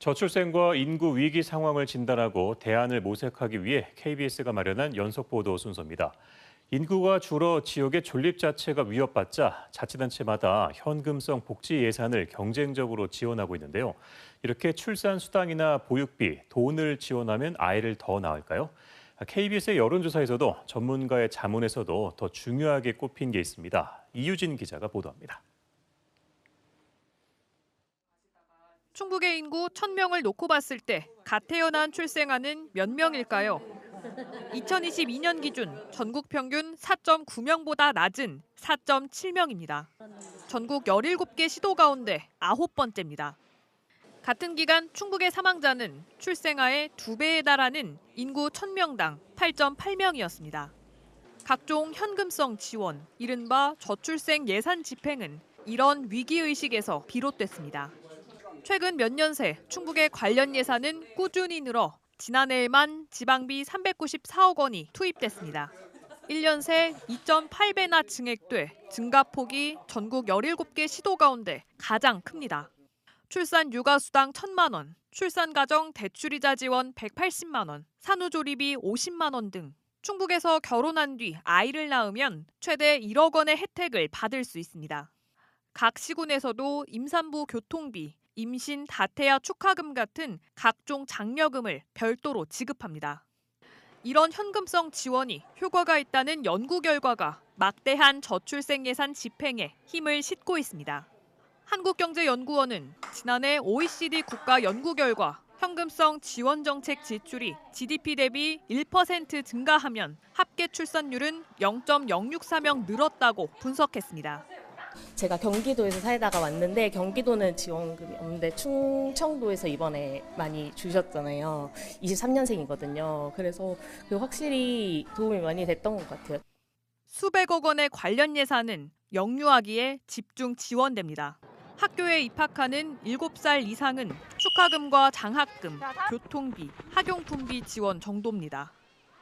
저출생과 인구 위기 상황을 진단하고 대안을 모색하기 위해 KBS가 마련한 연속 보도 순서입니다. 인구가 줄어 지역의 존립 자체가 위협받자 자치단체마다 현금성 복지 예산을 경쟁적으로 지원하고 있는데요. 이렇게 출산 수당이나 보육비, 돈을 지원하면 아이를 더 낳을까요? KBS의 여론조사에서도 전문가의 자문에서도 더 중요하게 꼽힌 게 있습니다. 이유진 기자가 보도합니다. 충북의 인구 1000명을 놓고 봤을 때 갓 태어난 출생아는 몇 명일까요? 2022년 기준 전국 평균 4.9명보다 낮은 4.7명입니다. 전국 17개 시도 가운데 아홉 번째입니다. 같은 기간 충북의 사망자는 출생아의 두 배에 달하는 인구 1000명당 8.8명이었습니다. 각종 현금성 지원, 이른바 저출생 예산 집행은 이런 위기의식에서 비롯됐습니다. 최근 몇 년 새 충북의 관련 예산은 꾸준히 늘어 지난해에만 지방비 394억 원이 투입됐습니다. 1년 새 2.8배나 증액돼 증가폭이 전국 17개 시도 가운데 가장 큽니다. 출산 육아 수당 1천만 원, 출산 가정 대출이자 지원 180만 원, 산후조리비 50만 원 등 충북에서 결혼한 뒤 아이를 낳으면 최대 1억 원의 혜택을 받을 수 있습니다. 각 시군에서도 임산부 교통비, 임신 다태아 축하금 같은 각종 장려금을 별도로 지급합니다. 이런 현금성 지원이 효과가 있다는 연구 결과가 막대한 저출생 예산 집행에 힘을 싣고 있습니다. 한국경제연구원은 지난해 OECD 국가 연구 결과 현금성 지원 정책 지출이 GDP 대비 1% 증가하면 합계 출산율은 0.064명 늘었다고 분석했습니다. 제가 경기도에서 살다가 왔는데 경기도는 지원금이 없는데 충청도에서 이번에 많이 주셨잖아요. 23년생이거든요. 그래서 그 확실히 도움이 많이 됐던 것 같아요. 수백억 원의 관련 예산은 영유아기에 집중 지원됩니다. 학교에 입학하는 7살 이상은 축하금과 장학금, 교통비, 학용품비 지원 정도입니다.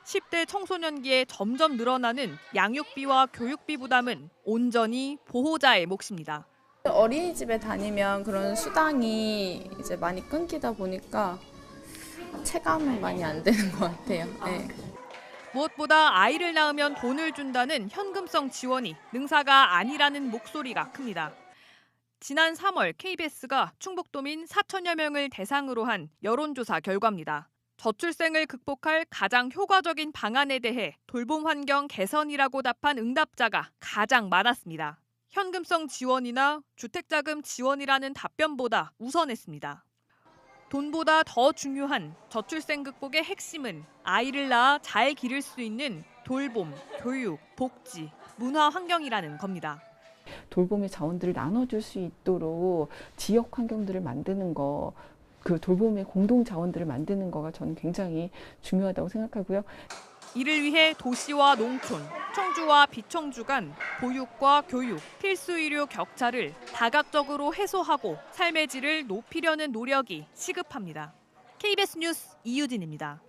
10대 청소년기에 점점 늘어나는 양육비와 교육비 부담은 온전히 보호자의 몫입니다. 어린이집에 다니면 그런 수당이 이제 많이 끊기다 보니까 체감은 많이 안 되는 것 같아요. 네. 무엇보다 아이를 낳으면 돈을 준다는 현금성 지원이 능사가 아니라는 목소리가 큽니다. 지난 3월 KBS가 충북도민 4천여 명을 대상으로 한 여론조사 결과입니다. 저출생을 극복할 가장 효과적인 방안에 대해 돌봄 환경 개선이라고 답한 응답자가 가장 많았습니다. 현금성 지원이나 주택자금 지원이라는 답변보다 우선했습니다. 돈보다 더 중요한 저출생 극복의 핵심은 아이를 낳아 잘 기를 수 있는 돌봄, 교육, 복지, 문화 환경이라는 겁니다. 돌봄의 자원들을 나눠줄 수 있도록 지역 환경들을 만드는 거, 그 돌봄의 공동 자원들을 만드는 거가 저는 굉장히 중요하다고 생각하고요. 이를 위해 도시와 농촌, 청주와 비청주 간 보육과 교육, 필수 의료 격차를 다각적으로 해소하고 삶의 질을 높이려는 노력이 시급합니다. KBS 뉴스 이유진입니다.